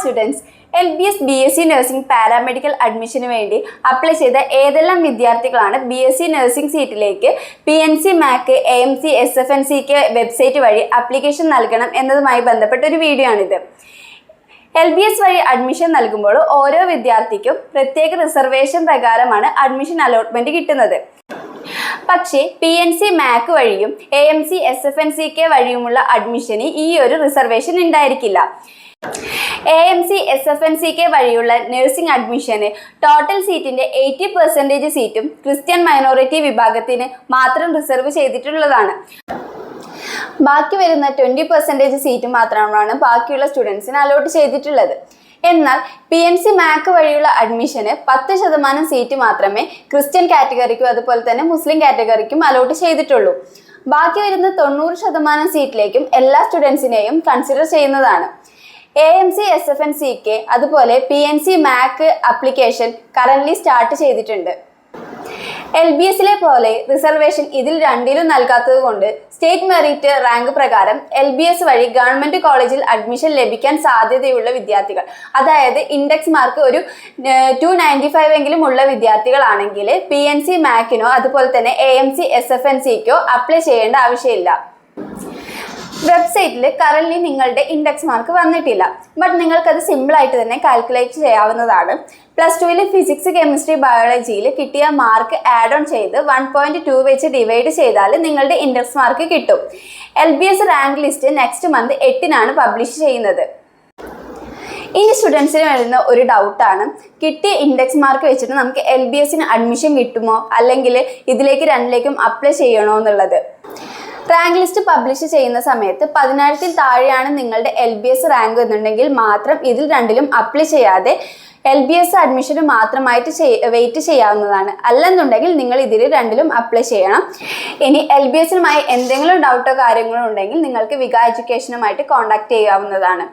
Students L B S B S C nursing paramedical അഡ്മിഷന് വേണ്ടി apply ചെയ്ത ഏതെല്ലാം വിദ്യാർത്ഥികളാണ് ബി എസ് സി നഴ്സിംഗ് സീറ്റിലേക്ക് P N C MAK A M C S F N സിക്ക് website വഴി application നൽകണം എന്നതുമായി ബന്ധപ്പെട്ട ഒരു വീഡിയോ ആണിത്. എൽ ബി എസ് വഴി അഡ്മിഷൻ നൽകുമ്പോൾ ഓരോ വിദ്യാർത്ഥിക്കും പ്രത്യേക റിസർവേഷൻ പ്രകാരമാണ് അഡ്മിഷൻ അലോട്ട്മെന്റ് കിട്ടുന്നത്. പക്ഷേ പി എൻ സി മാക്ക് വഴിയും A M C S F N C K വഴിയുമുള്ള അഡ്മിഷന് ഈ ഒരു റിസർവേഷൻ ഉണ്ടായിരിക്കില്ല. A M C S F N C K വഴിയുള്ള നഴ്സിംഗ് അഡ്മിഷന് ടോട്ടൽ സീറ്റിന്റെ എയ്റ്റി പെർസെന്റേജ് സീറ്റും ക്രിസ്ത്യൻ മൈനോറിറ്റി വിഭാഗത്തിന് മാത്രം റിസർവ് ചെയ്തിട്ടുള്ളതാണ്. ബാക്കി വരുന്ന ട്വന്റി പെർസെന്റേജ് സീറ്റ് മാത്രമാണ് ബാക്കിയുള്ള സ്റ്റുഡൻസിന് അലോട്ട് ചെയ്തിട്ടുള്ളത്. എന്നാൽ പി എൻ സി മാക് വഴിയുള്ള അഡ്മിഷന് പത്ത് ശതമാനം സീറ്റ് മാത്രമേ ക്രിസ്ത്യൻ കാറ്റഗറിക്കും അതുപോലെ തന്നെ മുസ്ലിം കാറ്റഗറിക്കും അലോട്ട് ചെയ്തിട്ടുള്ളൂ. ബാക്കി വരുന്ന തൊണ്ണൂറ് ശതമാനം സീറ്റിലേക്കും എല്ലാ സ്റ്റുഡൻസിനെയും കൺസിഡർ ചെയ്യുന്നതാണ്. A M C S F N C K അതുപോലെ P N C MAK application current start ചെയ്തിട്ടുണ്ട്. എൽ ബി എസിലെ പോലെ റിസർവേഷൻ ഇതിൽ രണ്ടിലും നൽകാത്തത് കൊണ്ട് സ്റ്റേറ്റ് മെറിറ്റ് റാങ്ക് പ്രകാരം എൽ ബി എസ് വഴി ഗവൺമെന്റ് കോളേജിൽ അഡ്മിഷൻ ലഭിക്കാൻ സാധ്യതയുള്ള വിദ്യാർത്ഥികൾ. അതായത് ഇൻഡെക്സ് മാർക്ക് ഒരു ടു നയന്റി ഫൈവ് എങ്കിലും ഉള്ള വിദ്യാർത്ഥികളാണെങ്കിൽ പി എൻ സി മാക്കിനോ അതുപോലെ തന്നെ A M C S F N സിക്കോ apply ചെയ്യേണ്ട ആവശ്യമില്ല. വെബ്സൈറ്റിൽ കറന്റ് നിങ്ങളുടെ ഇൻഡെക്സ് മാർക്ക് വന്നിട്ടില്ല. ബട്ട് നിങ്ങൾക്കത് സിമ്പിളായിട്ട് തന്നെ കാൽക്കുലേറ്റ് ചെയ്യാവുന്നതാണ്. പ്ലസ് ടുവിൽ ഫിസിക്സ് കെമിസ്ട്രി ബയോളജിയിൽ കിട്ടിയ മാർക്ക് ആഡ് ഓൺ ചെയ്ത് വൺ പോയിന്റ് ടു വെച്ച് ഡിവൈഡ് ചെയ്താൽ നിങ്ങളുടെ ഇൻഡെക്സ് മാർക്ക് കിട്ടും. L B S rank list next month എട്ടിനാണ് പബ്ലിഷ് ചെയ്യുന്നത്. ഇനി സ്റ്റുഡൻസിന് വരുന്ന ഒരു ഡൗട്ടാണ് കിട്ടിയ ഇൻഡെക്സ് മാർക്ക് വെച്ചിട്ട് നമുക്ക് എൽ ബി എസിന് അഡ്മിഷൻ കിട്ടുമോ? അല്ലെങ്കിൽ ഇതിലേക്ക് രണ്ടിലേക്കും അപ്ലൈ ചെയ്യണോ എന്നുള്ളത്. റാങ്ക് ലിസ്റ്റ് പബ്ലിഷ് ചെയ്യുന്ന സമയത്ത് പതിനായിരത്തിൽ താഴെയാണ് നിങ്ങളുടെ എൽ ബി എസ് റാങ്ക് എന്നുണ്ടെങ്കിൽ മാത്രം ഇതിൽ രണ്ടിലും അപ്ലൈ ചെയ്യാതെ എൽ ബി എസ് അഡ്മിഷന് മാത്രമായിട്ട് വെയിറ്റ് ചെയ്യാവുന്നതാണ്. അല്ലെന്നുണ്ടെങ്കിൽ നിങ്ങൾ ഇതിൽ രണ്ടിലും അപ്ലൈ ചെയ്യണം. ഇനി എൽ ബി എസിനുമായി എന്തെങ്കിലും ഡൗട്ടോ കാര്യങ്ങളോ ഉണ്ടെങ്കിൽ നിങ്ങൾക്ക് വിക എഡ്യൂക്കേഷനുമായിട്ട് കോൺടാക്ട് ചെയ്യാവുന്നതാണ്.